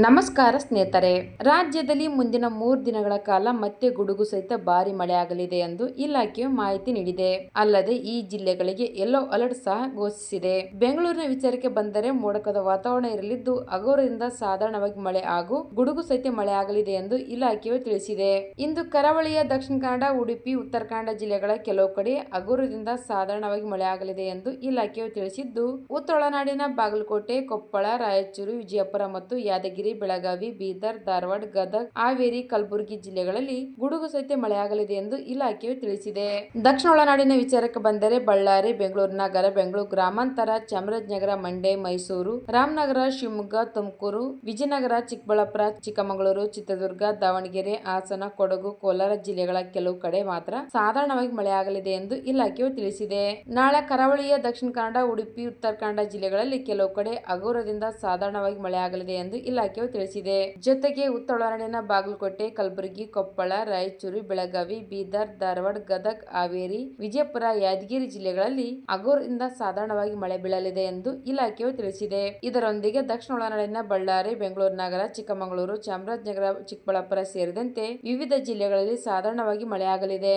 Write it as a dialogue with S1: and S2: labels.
S1: ನಮಸ್ಕಾರ ಸ್ನೇಹಿತರೆ. ರಾಜ್ಯದಲ್ಲಿ ಮುಂದಿನ ಮೂರು ದಿನಗಳ ಕಾಲ ಮತ್ತೆ ಗುಡುಗು ಸಹಿತ ಭಾರಿ ಮಳೆಯಾಗಲಿದೆ ಎಂದು ಇಲಾಖೆಯು ಮಾಹಿತಿ ನೀಡಿದೆ. ಅಲ್ಲದೆ ಈ ಜಿಲ್ಲೆಗಳಿಗೆ ಯೆಲ್ಲೋ ಅಲರ್ಟ್ ಸಹ ಘೋಷಿಸಿದೆ. ಬೆಂಗಳೂರಿನ ವಿಚಾರಕ್ಕೆ ಬಂದರೆ ಮೋಡಕದ ವಾತಾವರಣ ಇರಲಿದ್ದು ಅಗೋರದಿಂದ ಸಾಧಾರಣವಾಗಿ ಮಳೆ ಹಾಗೂ ಗುಡುಗು ಸಹಿತ ಮಳೆಯಾಗಲಿದೆ ಎಂದು ಇಲಾಖೆಯು ತಿಳಿಸಿದೆ. ಇಂದು ಕರಾವಳಿಯ ದಕ್ಷಿಣ ಕನ್ನಡ, ಉಡುಪಿ, ಉತ್ತರ ಕನ್ನಡ ಜಿಲ್ಲೆಗಳ ಕೆಲವು ಕಡೆ ಅಗೋರದಿಂದ ಸಾಧಾರಣವಾಗಿ ಮಳೆಯಾಗಲಿದೆ ಎಂದು ಇಲಾಖೆಯು ತಿಳಿಸಿದ್ದು, ಉತ್ತರ ಒಳನಾಡಿನ ಬಾಗಲಕೋಟೆ, ಕೊಪ್ಪಳ, ರಾಯಚೂರು, ವಿಜಯಪುರ ಮತ್ತು ಯಾದಗಿರಿ ಬೆಳಗಾವಿ, ಬೀದರ್, ಧಾರವಾಡ, ಗದಗ, ಹಾವೇರಿ, ಕಲಬುರಗಿ ಜಿಲ್ಲೆಗಳಲ್ಲಿ ಗುಡುಗು ಸಹಿತ ಮಳೆಯಾಗಲಿದೆ ಎಂದು ಇಲಾಖೆಯು ತಿಳಿಸಿದೆ. ದಕ್ಷಿಣ ಒಳನಾಡಿನ ವಿಚಾರಕ್ಕೆ ಬಂದರೆ ಬಳ್ಳಾರಿ, ಬೆಂಗಳೂರು ನಗರ, ಬೆಂಗಳೂರು ಗ್ರಾಮಾಂತರ, ಚಾಮರಾಜನಗರ, ಮಂಡ್ಯ, ಮೈಸೂರು, ರಾಮನಗರ, ಶಿವಮೊಗ್ಗ, ತುಮಕೂರು, ವಿಜಯನಗರ, ಚಿಕ್ಕಬಳ್ಳಾಪುರ, ಚಿಕ್ಕಮಗಳೂರು, ಚಿತ್ರದುರ್ಗ, ದಾವಣಗೆರೆ, ಹಾಸನ, ಕೊಡಗು, ಕೋಲಾರ ಜಿಲ್ಲೆಗಳ ಕೆಲವು ಕಡೆ ಮಾತ್ರ ಸಾಧಾರಣವಾಗಿ ಮಳೆಯಾಗಲಿದೆ ಎಂದು ಇಲಾಖೆಯು ತಿಳಿಸಿದೆ. ನಾಳೆ ಕರಾವಳಿಯ ದಕ್ಷಿಣ ಕನ್ನಡ, ಉಡುಪಿ ಉತ್ತರ ಕನ್ನಡ ಜಿಲ್ಲೆಗಳಲ್ಲಿ ಕೆಲವು ಕಡೆ ಹಗುರದಿಂದ ಸಾಧಾರಣವಾಗಿ ಮಳೆಯಾಗಲಿದೆ ಎಂದು ಇಲಾಖೆಯು ತಿಳಿಸಿದೆ. ಜೊತೆಗೆ ಉತ್ತರ ಒಳನಾಡಿನ ಬಾಗಲಕೋಟೆ, ಕಲಬುರಗಿ, ಕೊಪ್ಪಳ, ರಾಯಚೂರು, ಬೆಳಗಾವಿ, ಬೀದರ್, ಧಾರವಾಡ, ಗದಗ್, ಹಾವೇರಿ, ವಿಜಯಪುರ, ಯಾದಗಿರಿ ಜಿಲ್ಲೆಗಳಲ್ಲಿ ಅಗೋರ್ನಿಂದ ಸಾಧಾರಣವಾಗಿ ಮಳೆ ಬೀಳಲಿದೆ ಎಂದು ಇಲಾಖೆಯು ತಿಳಿಸಿದೆ. ಇದರೊಂದಿಗೆ ದಕ್ಷಿಣ ಒಳನಾಡಿನ ಬಳ್ಳಾರಿ, ಬೆಂಗಳೂರು ನಗರ ಚಿಕ್ಕಮಗಳೂರು, ಚಾಮರಾಜನಗರ, ಚಿಕ್ಕಬಳ್ಳಾಪುರ ಸೇರಿದಂತೆ ವಿವಿಧ ಜಿಲ್ಲೆಗಳಲ್ಲಿ ಸಾಧಾರಣವಾಗಿ ಮಳೆಯಾಗಲಿದೆ.